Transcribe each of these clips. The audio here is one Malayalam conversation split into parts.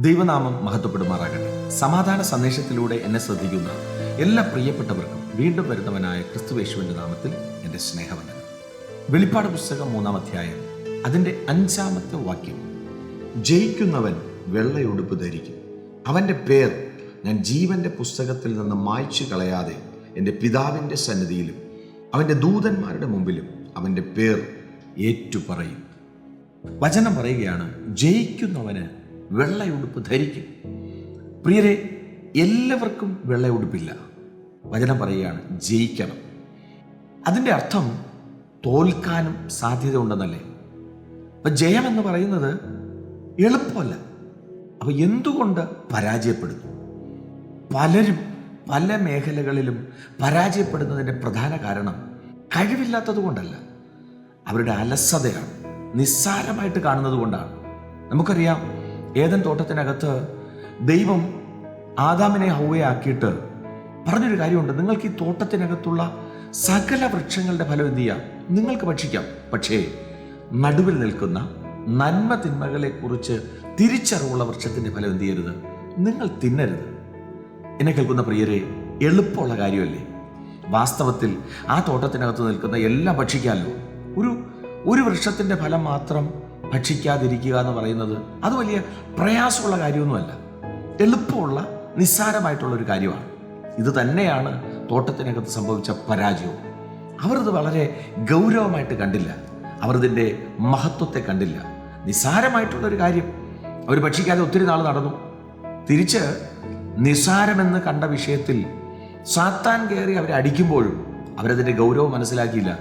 ദൈവനാമം മഹത്വപ്പെടുമാറാകട്ടെ. സമാധാന സന്ദേശത്തിലൂടെ എന്നെ ശ്രദ്ധിക്കുന്ന എല്ലാ പ്രിയപ്പെട്ടവർക്കും വീണ്ടും വരുന്നവനായ ക്രിസ്തുവേശുവിന്റെ നാമത്തിൽ എന്റെ സ്നേഹവന്ദനം. വെളിപ്പാട് പുസ്തകം മൂന്നാം അധ്യായം അതിന്റെ അഞ്ചാമത്തെ വാക്യം. ജയിക്കുന്നവൻ വെള്ളയുടുപ്പ് ധരിക്കും അവന്റെ പേർ ഞാൻ ജീവന്റെ പുസ്തകത്തിൽ നിന്ന് മായ്ച്ചു കളയാതെ എന്റെ പിതാവിന്റെ സന്നിധിയിലും അവന്റെ ദൂതന്മാരുടെ മുമ്പിലും അവന്റെ പേർ ഏറ്റുപറയും. വചനം പറയുകയാണ് ജയിക്കുന്നവന് വെള്ളയുടുപ്പ് ധരിക്കും. പ്രിയരെ എല്ലാവർക്കും വെള്ളയുടുപ്പില്ല. വചനം പറയുകയാണ് ജയിക്കണം. അതിന്റെ അർത്ഥം തോൽക്കാനും സാധ്യത ഉണ്ടെന്നല്ലേ അപ്പം ജയമെന്ന് പറയുന്നത് എളുപ്പമല്ല. അപ്പം എന്തുകൊണ്ട് പരാജയപ്പെടുന്നു? പലരും പല മേഖലകളിലും പരാജയപ്പെടുന്നതിന്റെ പ്രധാന കാരണം കഴിവില്ലാത്തത് കൊണ്ടല്ല. അവരുടെ അലസതയാണ്. നിസ്സാരമായിട്ട് കാണുന്നത് കൊണ്ടാണ്. നമുക്കറിയാം ഏതൻ തോട്ടത്തിനകത്ത് ദൈവം ആദാമിനെ ഹൗവയാക്കിയിട്ട് പറഞ്ഞൊരു കാര്യമുണ്ട്. നിങ്ങൾക്ക് ഈ തോട്ടത്തിനകത്തുള്ള സകല വൃക്ഷങ്ങളുടെ ഫലം എന്ത് ചെയ്യാം? നിങ്ങൾക്ക് ഭക്ഷിക്കാം. പക്ഷേ നടുവിൽ നിൽക്കുന്ന നന്മ തിന്മകളെ കുറിച്ച് തിരിച്ചറിവുള്ള വൃക്ഷത്തിന്റെ ഫലം എന്ത് ചെയ്യരുത്? നിങ്ങൾ തിന്നരുത്. എന്നെ കേൾക്കുന്ന പ്രിയരെ എളുപ്പമുള്ള കാര്യമല്ലേ? വാസ്തവത്തിൽ ആ തോട്ടത്തിനകത്ത് നിൽക്കുന്ന എല്ലാം ഭക്ഷിക്കാമല്ലോ. ഒരു ഒരു വൃക്ഷത്തിന്റെ ഫലം മാത്രം ഭക്ഷിക്കാതിരിക്കുക എന്ന് പറയുന്നത് അത് വലിയ പ്രയാസമുള്ള കാര്യമൊന്നുമല്ല. എളുപ്പമുള്ള നിസ്സാരമായിട്ടുള്ള ഒരു കാര്യമാണ്. ഇത് തന്നെയാണ് തോട്ടത്തിനകത്ത് സംഭവിച്ച പരാജയവും. അവരത് വളരെ ഗൗരവമായിട്ട് കണ്ടില്ല. അവരതിന്റെ മഹത്വത്തെ കണ്ടില്ല. നിസ്സാരമായിട്ടുള്ള ഒരു കാര്യം. അവർ ഭക്ഷിക്കാതെ ഒത്തിരി നാൾ നടന്നു. തിരിച്ച് നിസ്സാരമെന്ന് കണ്ട വിഷയത്തിൽ സാത്താൻ കയറി അവരെ അടിക്കുമ്പോഴും അവരതിന്റെ ഗൗരവം മനസ്സിലാക്കിയില്ല.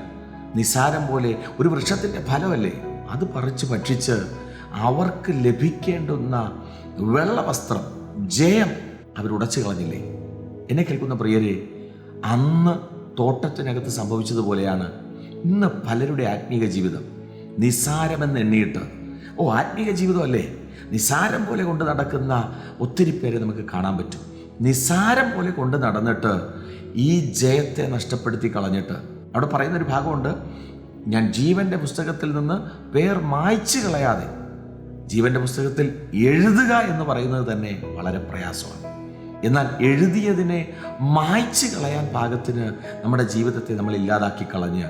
നിസ്സാരം പോലെ ഒരു വൃക്ഷത്തിന്റെ ഫലമല്ലേ? അത് പറിച്ച് ഭക്ഷിച്ച് അവർക്ക് ലഭിക്കേണ്ടുന്ന വെള്ളവസ്ത്രം ജയം അവരുടച്ചു കളഞ്ഞില്ലേ? എന്നെ കേൾക്കുന്ന പ്രിയരെ അന്ന് തോട്ടത്തിനകത്ത് സംഭവിച്ചതുപോലെയാണ് ഇന്ന് പലരുടെ ആത്മീക ജീവിതം. നിസാരമെന്ന് എണ്ണിയിട്ട് ഓ ആത്മീക ജീവിതമല്ലേ? നിസാരം പോലെ കൊണ്ട് നടക്കുന്ന ഒത്തിരി പേരെ നമുക്ക് കാണാൻ പറ്റും. നിസാരം പോലെ കൊണ്ട് നടന്നിട്ട് ഈ ജയത്തെ നഷ്ടപ്പെടുത്തി കളഞ്ഞിട്ട് അവിടെ പറയുന്നൊരു ഭാഗമുണ്ട് ഞാൻ ജീവന്റെ പുസ്തകത്തിൽ നിന്ന് പേർ മായ്ച്ചു കളയാതെ ജീവന്റെ പുസ്തകത്തിൽ എഴുതുക എന്ന് പറയുന്നത് തന്നെ വളരെ പ്രയാസമാണ്. എന്നാൽ എഴുതിയതിനെ മായ്ച്ചു കളയാൻ പാകത്തിന് നമ്മുടെ ജീവിതത്തെ നമ്മൾ ഇല്ലാതാക്കി കളഞ്ഞ്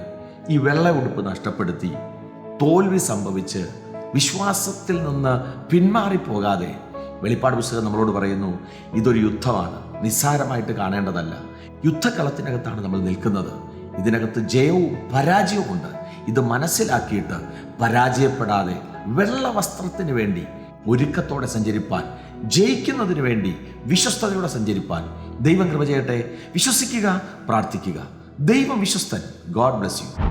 ഈ വെള്ള ഉടുപ്പ് നഷ്ടപ്പെടുത്തി തോൽവി സംഭവിച്ച് വിശ്വാസത്തിൽ നിന്ന് പിന്മാറിപ്പോകാതെ വെളിപ്പാട് പുസ്തകം നമ്മളോട് പറയുന്നു ഇതൊരു യുദ്ധമാണ്. നിസ്സാരമായിട്ട് കാണേണ്ടതല്ല. യുദ്ധക്കളത്തിനകത്താണ് നമ്മൾ നിൽക്കുന്നത്. ഇതിനകത്ത് ജയവും പരാജയവും ഉണ്ട് ഇത് മനസ്സിലാക്കിയിട്ട് പരാജയപ്പെടാതെ വെള്ള വസ്ത്രത്തിന് വേണ്ടി ഒരുക്കത്തോടെ സഞ്ചരിപ്പാൻ ജയിക്കുന്നതിന് വേണ്ടി വിശ്വസ്തയോടെ സഞ്ചരിപ്പാൻ ദൈവം കൃപ ചെയ്യട്ടെ. വിശ്വസിക്കുക പ്രാർത്ഥിക്കുക. ദൈവം വിശ്വസ്തൻ. God bless you.